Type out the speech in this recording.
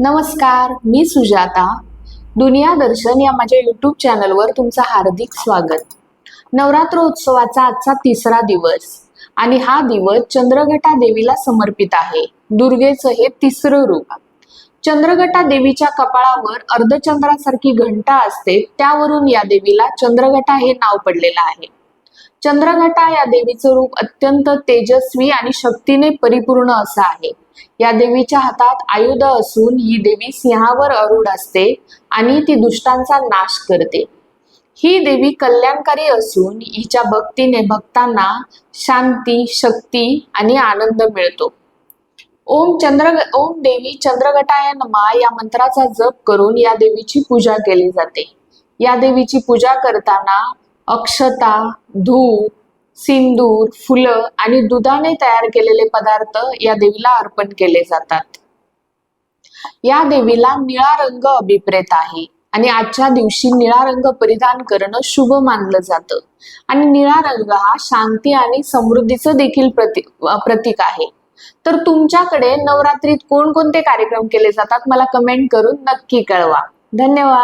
नमस्कार मी सुजाता. दुनिया दर्शन या माझ्या युट्यूब चॅनलवर तुमचं हार्दिक स्वागत. नवरात्रोत्सवाचा आजचा तिसरा दिवस आणि हा दिवस चंद्रघटा देवीला समर्पित आहे. दुर्गेचं हे तिसरं रूप. चंद्रघटा देवीच्या कपाळावर अर्धचंद्रासारखी घंटा असते त्यावरून या देवीला चंद्रघटा हे नाव पडलेलं आहे. चंद्रघटा या देवीचं रूप अत्यंत तेजस्वी आणि शक्तीने परिपूर्ण असं आहे. या देवीच्या हातात आयुध असून ही देवी सिंहावर अरूढ असते आणि ती दुष्टांचा नाश करते. ही देवी कल्याणकारी असून हिच्या भक्तीने भक्तांना शांती शक्ती आणि आनंद मिळतो. ओम चंद्र ओम देवी चंद्रगटाय नमा या मंत्राचा जप करून या देवीची पूजा केली जाते. या देवीची पूजा करताना अक्षता धूप सिंदूर फुलं आणि दुधाने तयार केलेले पदार्थ या देवीला अर्पण केले जातात. या देवीला निळा रंग अभिप्रेत आहे आणि आजच्या दिवशी निळा रंग परिधान करणं शुभ मानलं जातं. आणि निळा रंग हा शांती आणि समृद्धीचं देखील प्रतीक प्रतीक आहे. तर तुमच्याकडे नवरात्रीत कोणकोणते कार्यक्रम केले जातात? मला कमेंट करून नक्की कळवा. धन्यवाद.